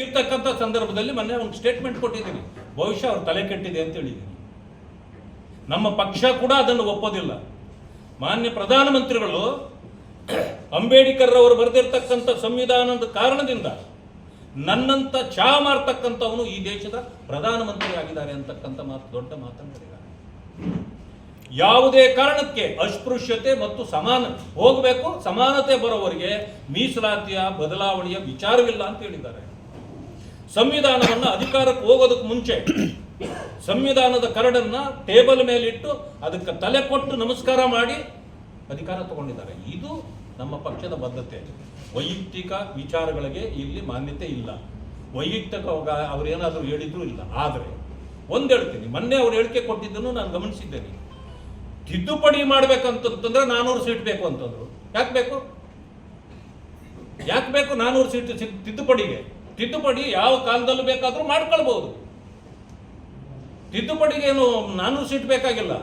ಇರ್ತಕ್ಕಂಥ ಸಂದರ್ಭದಲ್ಲಿ ಮೊನ್ನೆ ಒಂದು ಸ್ಟೇಟ್ಮೆಂಟ್ ಕೊಟ್ಟಿದ್ದೀನಿ. ಬಹುಶಃ ಅವ್ರು ತಲೆ ಕೆಟ್ಟಿದೆ ಅಂತ ಹೇಳಿದ್ದೀನಿ. ನಮ್ಮ ಪಕ್ಷ ಕೂಡ ಅದನ್ನು ಒಪ್ಪೋದಿಲ್ಲ. ಮಾನ್ಯ ಪ್ರಧಾನಮಂತ್ರಿಗಳು ಅಂಬೇಡ್ಕರ್ ಅವರು ಬರೆದಿರ್ತಕ್ಕಂಥ ಸಂವಿಧಾನದ ಕಾರಣದಿಂದ ನನ್ನಂತ ಚಾ ಮಾರ್ತಕ್ಕಂಥವನು ಈ ದೇಶದ ಪ್ರಧಾನಮಂತ್ರಿ ಆಗಿದ್ದಾರೆ ಅಂತಕ್ಕಂಥ ಮಾತು, ದೊಡ್ಡ ಮಾತನ್ನು ಯಾವುದೇ ಕಾರಣಕ್ಕೆ ಅಸ್ಪೃಶ್ಯತೆ ಮತ್ತು ಸಮಾನ, ಹೋಗಬೇಕು, ಸಮಾನತೆ ಬರೋವರಿಗೆ ಮೀಸಲಾತಿಯ, ಬದಲಾವಣೆಯ ವಿಚಾರವಿಲ್ಲ ಅಂತ ಹೇಳಿದ್ದಾರೆ. ಸಂವಿಧಾನವನ್ನು ಅಧಿಕಾರಕ್ಕೆ ಹೋಗೋದಕ್ಕೆ ಮುಂಚೆ ಸಂವಿಧಾನದ ಕರಡನ್ನ ಟೇಬಲ್ ಮೇಲಿಟ್ಟು ಅದಕ್ಕೆ ತಲೆ ಕೊಟ್ಟು ನಮಸ್ಕಾರ ಮಾಡಿ ಅಧಿಕಾರ ತಗೊಂಡಿದ್ದಾರೆ. ಇದು ನಮ್ಮ ಪಕ್ಷದ ಬದ್ಧತೆ. ವೈಯಕ್ತಿಕ ವಿಚಾರಗಳಿಗೆ ಇಲ್ಲಿ ಮಾನ್ಯತೆ ಇಲ್ಲ. ವೈಯಕ್ತಿಕ ಅವ್ರೇನಾದರೂ ಹೇಳಿದ್ರು ಇಲ್ಲ. ಆದರೆ ಒಂದು ಹೇಳ್ತೀನಿ ಮೊನ್ನೆ ಅವ್ರು ಹೇಳಿಕೆ ಕೊಟ್ಟಿದ್ದನ್ನು ನಾನು ಗಮನಿಸಿದ್ದೇನೆ. ತಿದ್ದುಪಡಿ ಮಾಡ್ಬೇಕಂತಂದ್ರೆ ನಾನೂರು ಸೀಟ್ ಬೇಕು ಅಂತಂದ್ರು. ಯಾಕೆ ಬೇಕು? ಯಾಕೆ ಬೇಕು ನಾನೂರು ಸೀಟ್ ತಿದ್ದುಪಡಿಗೆ? ತಿದ್ದುಪಡಿ ಯಾವ ಕಾಲದಲ್ಲೂ ಬೇಕಾದರೂ ಮಾಡ್ಕೊಳ್ಬಹುದು ತಿದ್ದುಪಡಿಗೇನು ನಾನು ಸೀಟ್ ಬೇಕಾಗಿಲ್ಲ.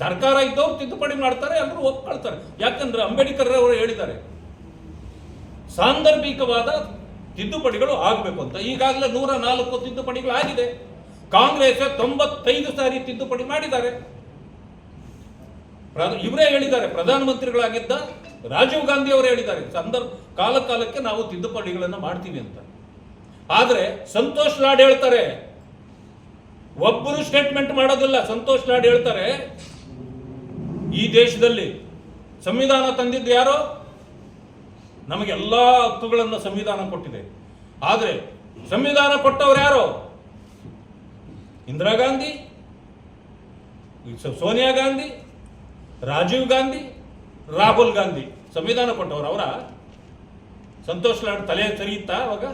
ಸರ್ಕಾರ ಇದ್ದವ್ರು ತಿದ್ದುಪಡಿ ಮಾಡ್ತಾರೆ, ಎಲ್ಲರೂ ಒಪ್ಕೊಳ್ತಾರೆ. ಯಾಕಂದ್ರೆ ಅಂಬೇಡ್ಕರ್ ಅವರು ಹೇಳಿದ್ದಾರೆ, ಸಾಂದರ್ಭಿಕವಾದ ತಿದ್ದುಪಡಿಗಳು ಆಗಬೇಕು ಅಂತ. ಈಗಾಗಲೇ ನೂರ ನಾಲ್ಕು ತಿದ್ದುಪಡಿಗಳು ಆಗಿದೆ ಕಾಂಗ್ರೆಸ್ ತೊಂಬತ್ತೈದು ಸಾರಿ ತಿದ್ದುಪಡಿ ಮಾಡಿದ್ದಾರೆ. ಇವರೇ ಹೇಳಿದ್ದಾರೆ, ಪ್ರಧಾನಮಂತ್ರಿಗಳಾಗಿದ್ದ ರಾಜೀವ್ ಗಾಂಧಿ ಅವರು ಹೇಳಿದ್ದಾರೆ, ಸಂದರ್ಭ ಕಾಲ ಕಾಲಕ್ಕೆ ನಾವು ತಿದ್ದುಪಡಿಗಳನ್ನು ಮಾಡ್ತೀವಿ ಅಂತ. ಆದರೆ ಸಂತೋಷ್ ಲಾಡ್ ಹೇಳ್ತಾರೆ ಒಬ್ಬರು ಸ್ಟೇಟ್ಮೆಂಟ್ ಮಾಡೋದಿಲ್ಲ, ಸಂತೋಷ್ ಲಾಡ್ ಹೇಳ್ತಾರೆ, ಈ ದೇಶದಲ್ಲಿ ಸಂವಿಧಾನ ತಂದಿದ್ದು ಯಾರೋ? ನಮಗೆಲ್ಲ ಹಕ್ಕುಗಳನ್ನು ಸಂವಿಧಾನ ಕೊಟ್ಟಿದೆ. ಆದರೆ ಸಂವಿಧಾನ ಕೊಟ್ಟವರು ಯಾರು? ಇಂದಿರಾ ಗಾಂಧಿ, ಸೋನಿಯಾ ಗಾಂಧಿ, ರಾಜೀವ್ ಗಾಂಧಿ, ರಾಹುಲ್ ಗಾಂಧಿ. ಸಂವಿಧಾನ ಕೊಟ್ಟವರು ಅವರ? ಸಂತೋಷ್ ಲಾಡ್ ತಲೆ ಸರಿಯುತ್ತಾ ಅವಾಗ?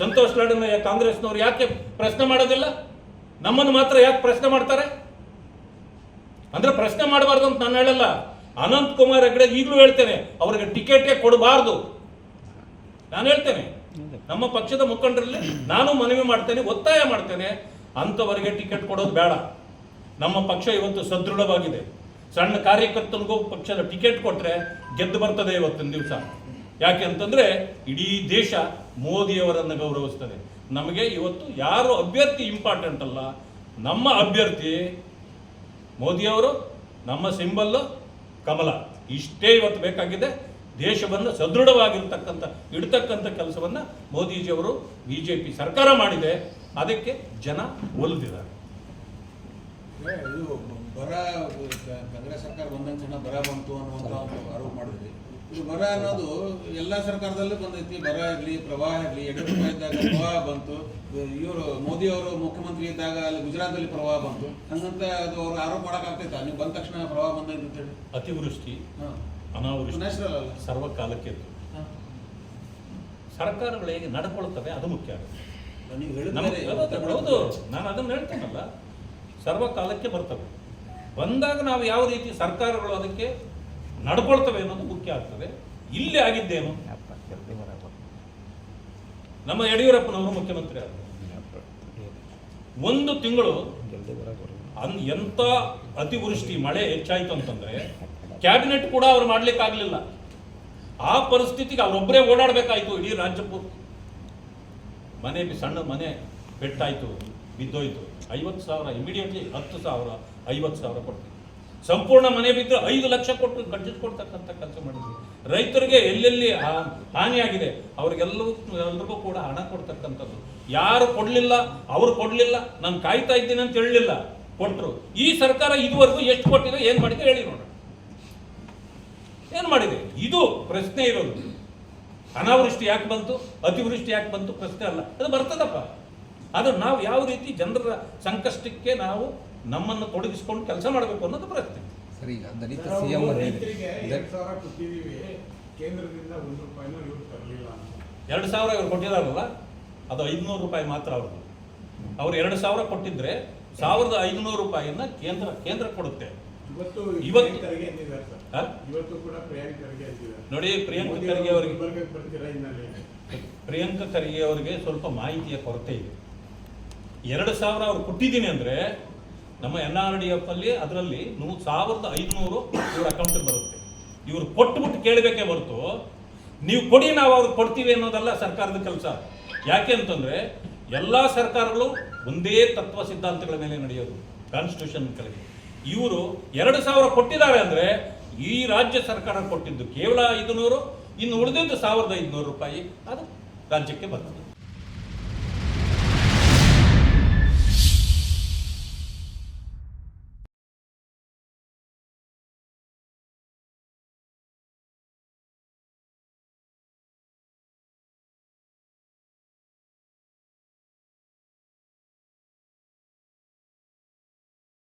ಸಂತೋಷ್ ಲಾಡನ್ನ ಕಾಂಗ್ರೆಸ್ನವ್ರು ಯಾಕೆ ಪ್ರಶ್ನೆ ಮಾಡೋದಿಲ್ಲ? ನಮ್ಮನ್ನು ಮಾತ್ರ ಯಾಕೆ ಪ್ರಶ್ನೆ ಮಾಡ್ತಾರೆ? ಅಂದ್ರೆ ಪ್ರಶ್ನೆ ಮಾಡಬಾರ್ದು ಅಂತ ನಾನು ಹೇಳಲ್ಲ. ಅನಂತ್ ಕುಮಾರ್ ಹೆಗಡೆ ಈಗಲೂ ಹೇಳ್ತೇನೆ, ಅವರಿಗೆ ಟಿಕೆಟೇ ಕೊಡಬಾರ್ದು. ನಾನು ಹೇಳ್ತೇನೆ, ನಮ್ಮ ಪಕ್ಷದ ಮುಖಂಡರಲ್ಲಿ ನಾನು ಮನವಿ ಮಾಡ್ತೇನೆ, ಒತ್ತಾಯ ಮಾಡ್ತೇನೆ, ಅಂಥವರಿಗೆ ಟಿಕೆಟ್ ಕೊಡೋದು ಬೇಡ. ನಮ್ಮ ಪಕ್ಷ ಇವತ್ತು ಸದೃಢವಾಗಿದೆ. ಸಣ್ಣ ಕಾರ್ಯಕರ್ತನಿಗೂ ಪಕ್ಷದ ಟಿಕೆಟ್ ಕೊಟ್ರೆ ಗೆದ್ದು ಬರ್ತದೆ ಇವತ್ತಿನ ದಿವಸ. ಯಾಕೆ ಅಂತಂದ್ರೆ ಇಡೀ ದೇಶ ಮೋದಿಯವರನ್ನು ಗೌರವಿಸ್ತದೆ. ನಮಗೆ ಇವತ್ತು ಯಾರು ಅಭ್ಯರ್ಥಿ ಇಂಪಾರ್ಟೆಂಟ್ ಅಲ್ಲ, ನಮ್ಮ ಅಭ್ಯರ್ಥಿ ಮೋದಿಯವರು, ನಮ್ಮ ಸಿಂಬಲ್ಲು ಕಮಲ. ಇಷ್ಟೇ ಇವತ್ತು ಬೇಕಾಗಿದೆ, ದೇಶವನ್ನು ಸದೃಢವಾಗಿರ್ತಕ್ಕಂಥ, ಇಡ್ತಕ್ಕಂಥ ಕೆಲಸವನ್ನು ಮೋದಿಜಿಯವರು ಬಿ ಜೆ ಪಿ ಸರ್ಕಾರ ಮಾಡಿದೆ. ಅದಕ್ಕೆ ಜನ ಒಲಿದಿದ್ದಾರೆ. ಬರ, ಕಾಂಗ್ರೆಸ್ ಸರ್ಕಾರ ಬಂದಂತ ಜನ ಬರ ಬಂತು ಅನ್ನುವಂತ ಒಂದು ಆರೋಪ ಮಾಡಿದ್ರಿ. ಇದು ಬರ ಅನ್ನೋದು ಎಲ್ಲಾ ಸರ್ಕಾರದಲ್ಲೂ ಬಂದೈತಿ. ಬರ ಇರ್ಲಿ ಪ್ರವಾಹ ಇರ್ಲಿ ಯಡಿಯೂರಪ್ಪ ಇದ್ದಾಗ ಪ್ರವಾಹ ಬಂತು. ಇವರು ಮೋದಿ ಅವರು ಮುಖ್ಯಮಂತ್ರಿ ಇದ್ದಾಗ ಅಲ್ಲಿ ಗುಜರಾತಲ್ಲಿ ಪ್ರವಾಹ ಬಂತು. ಹಂಗಂತ ಅದು ಅವ್ರು ಆರೋಪ ಮಾಡಕ್ ಆಗ್ತೈತಾ? ನೀವು ಬಂದ ತಕ್ಷಣ ಪ್ರವಾಹ ಬಂದೈತಿ ಅಂತ ಹೇಳಿ. ಅತಿವೃಷ್ಟಿ ಅನಾವೃಷ್ಟಿ ನ್ಯಾಚುರಲ್ ಅಲ್ಲ. ಸರ್ವಕಾಲಕ್ಕೆ ಕಾಲಕ್ಕೆ ಸರ್ಕಾರಗಳು ಹೇಗೆ ನಡ್ಕೊಳ್ತವೆ ಅದು ಮುಖ್ಯ. ನೀವು ಹೌದು, ನಾನು ಅದನ್ನು ಹೇಳ್ತೇನಲ್ಲ ಸರ್ವಕಾಲಕ್ಕೆ ಬರ್ತವೆ. ಬಂದಾಗ ನಾವು ಯಾವ ರೀತಿ ಸರ್ಕಾರಗಳು ಅದಕ್ಕೆ ನಡ್ಕೊಳ್ತವೆ ಅನ್ನೋದು ಮುಖ್ಯ ಆಗ್ತದೆ. ಇಲ್ಲಿ ಆಗಿದ್ದೇನು? ನಮ್ಮ ಯಡಿಯೂರಪ್ಪನವರು ಮುಖ್ಯಮಂತ್ರಿ ಆದರು. ಒಂದು ತಿಂಗಳು ಅನ್ ಎಂತ ಅತಿವೃಷ್ಟಿ ಮಳೆ ಹೆಚ್ಚಾಯ್ತು ಅಂತಂದ್ರೆ ಕ್ಯಾಬಿನೆಟ್ ಕೂಡ ಅವ್ರು ಮಾಡ್ಲಿಕ್ಕೆ ಆಗ್ಲಿಲ್ಲ. ಆ ಪರಿಸ್ಥಿತಿಗೆ ಅವರೊಬ್ಬರೇ ಓಡಾಡಬೇಕಾಯ್ತು ಇಡೀ ರಾಜ್ಯ ಪೂರ್ತಿ. ಮನೆ ಬಿ- ಸಣ್ಣ ಮನೆ ಪೆಟ್ಟಾಯ್ತು ಬಿದ್ದೋಯ್ತು. ಐವತ್ತು ಸಾವಿರ ಇಮಿಡಿಯೇಟ್ಲಿ ಹತ್ತು ಸಾವಿರ ಐವತ್ತು ಸಾವಿರ ಕೊಟ್ಟು ಸಂಪೂರ್ಣ ಮನೆ ಬಿದ್ದು ಐದು ಲಕ್ಷ ಕೊಟ್ಟು ಕಟ್ಟಿಸ್ಕೊಡ್ತಕ್ಕಂಥ ಕೆಲಸ ಮಾಡಿದ್ವಿ ರೈತರಿಗೆ ಎಲ್ಲೆಲ್ಲಿ ಹಾನಿಯಾಗಿದೆ ಅವ್ರಿಗೆಲ್ಲವೂ ಎಲ್ರಿಗೂ ಕೂಡ ಹಣ ಕೊಡ್ತಕ್ಕಂಥದ್ದು. ಯಾರು ಕೊಡಲಿಲ್ಲ, ಅವ್ರು ಕೊಡಲಿಲ್ಲ, ನಾನು ಕಾಯ್ತಾ ಇದ್ದೀನಿ ಅಂತ ಹೇಳಲಿಲ್ಲ, ಕೊಟ್ರು. ಈ ಸರ್ಕಾರ ಇದುವರೆಗೂ ಎಷ್ಟು ಕೊಟ್ಟಿದೆ, ಏನು ಮಾಡಿದೆ ಹೇಳಿ ನೋಡೋಣ. ಏನು ಮಾಡಿದೆ? ಇದು ಪ್ರಶ್ನೆ ಇರೋದು. ಅನಾವೃಷ್ಟಿ ಯಾಕೆ ಬಂತು? ಅತಿವೃಷ್ಟಿ ಯಾಕೆ ಬಂತು? ಪ್ರಶ್ನೆ ಅಲ್ಲ. ಅದು ಬರ್ತದಪ್ಪ. ಅದು ನಾವು ಯಾವ ರೀತಿ ಜನರ ಸಂಕಷ್ಟಕ್ಕೆ ನಾವು ನಮ್ಮನ್ನು ತೊಡಗಿಸ್ಕೊಂಡು ಕೆಲಸ ಮಾಡಬೇಕು ಅನ್ನೋದು ಪ್ರಯತ್ನ. ಸರಿ ಈಗ ದಲಿತ ಸಿಎಂ ಎರಡ್ ಸಾವಿರ ಕೊಟ್ಟಿದೀವಿ ಕೇಂದ್ರದಿಂದ ಒಂದು ರೂಪಾಯಿನೂ ಇವ್ರು ತರಲಿಲ್ಲ ಅಂತ. ಎರಡು ಸಾವಿರ ಇವ್ರು ಕೊಟ್ಟಿದಾರಲ್ಲ ಅದು ಐದುನೂರು ರೂಪಾಯಿ ಮಾತ್ರ ಅವ್ರದ್ದು. ಅವ್ರು ಎರಡು ಸಾವಿರ ಕೊಟ್ಟಿದ್ರೆ ಸಾವಿರದ ಐದುನೂರು ರೂಪಾಯಿಯನ್ನ ಕೇಂದ್ರ ಕೇಂದ್ರ ಕೊಡುತ್ತೆ. ಇವತ್ತು ಇವತ್ತು- ಪ್ರಿಯಾಂಕರಿಗೆ ಎಂದಿದ್ದಾರೆ ಸರ್. ಇವತ್ತು ಕೂಡ ಪ್ರಿಯಾಂಕರಿಗೆ ಎಂದಿದ್ದಾರೆ ನೋಡಿ ಪ್ರಿಯಾಂಕ ಖರ್ಗೆ ಅವರಿಗೆ ಪ್ರಿಯಾಂಕ ಖರ್ಗೆ ಅವರಿಗೆ ಸ್ವಲ್ಪ ಮಾಹಿತಿಯ ಕೊರತೆ ಇದೆ. ಎರಡು ಸಾವಿರ ಅವ್ರು ಕೊಟ್ಟಿದ್ದೀನಿ ಅಂದ್ರೆ ನಮ್ಮ ಎನ್ ಆರ್ ಡಿ ಎಫ್ ಅಲ್ಲಿ ಅದರಲ್ಲಿ ನೂ, ಸಾವಿರದ ಐದುನೂರು ಇವ್ರ ಅಕೌಂಟ್ ಬರುತ್ತೆ. ಇವರು ಕೊಟ್ಬಿಟ್ಟು ಕೇಳಬೇಕೇ ಹೊರತು, ನೀವು ಕೊಡಿ ನಾವು ಅವ್ರಿಗೆ ಕೊಡ್ತೀವಿ ಅನ್ನೋದಲ್ಲ ಸರ್ಕಾರದ ಕೆಲಸ. ಯಾಕೆ ಅಂತಂದ್ರೆ, ಎಲ್ಲ ಸರ್ಕಾರಗಳು ಒಂದೇ ತತ್ವ ಸಿದ್ಧಾಂತಗಳ ಮೇಲೆ ನಡೆಯೋದು ಕಾನ್ಸ್ಟಿಟ್ಯೂಷನ್ ಕೆಳಗೆ. ಇವರು ಎರಡು ಸಾವಿರ ಕೊಟ್ಟಿದ್ದಾರೆ ಅಂದ್ರೆ, ಈ ರಾಜ್ಯ ಸರ್ಕಾರ ಕೊಟ್ಟಿದ್ದು ಕೇವಲ ಐದು ನೂರು ಇನ್ನು ಉಳಿದಿದ್ದು ಸಾವಿರದ ಐದುನೂರು ರೂಪಾಯಿ ಅದು ರಾಜ್ಯಕ್ಕೆ ಬರ್ತದೆ.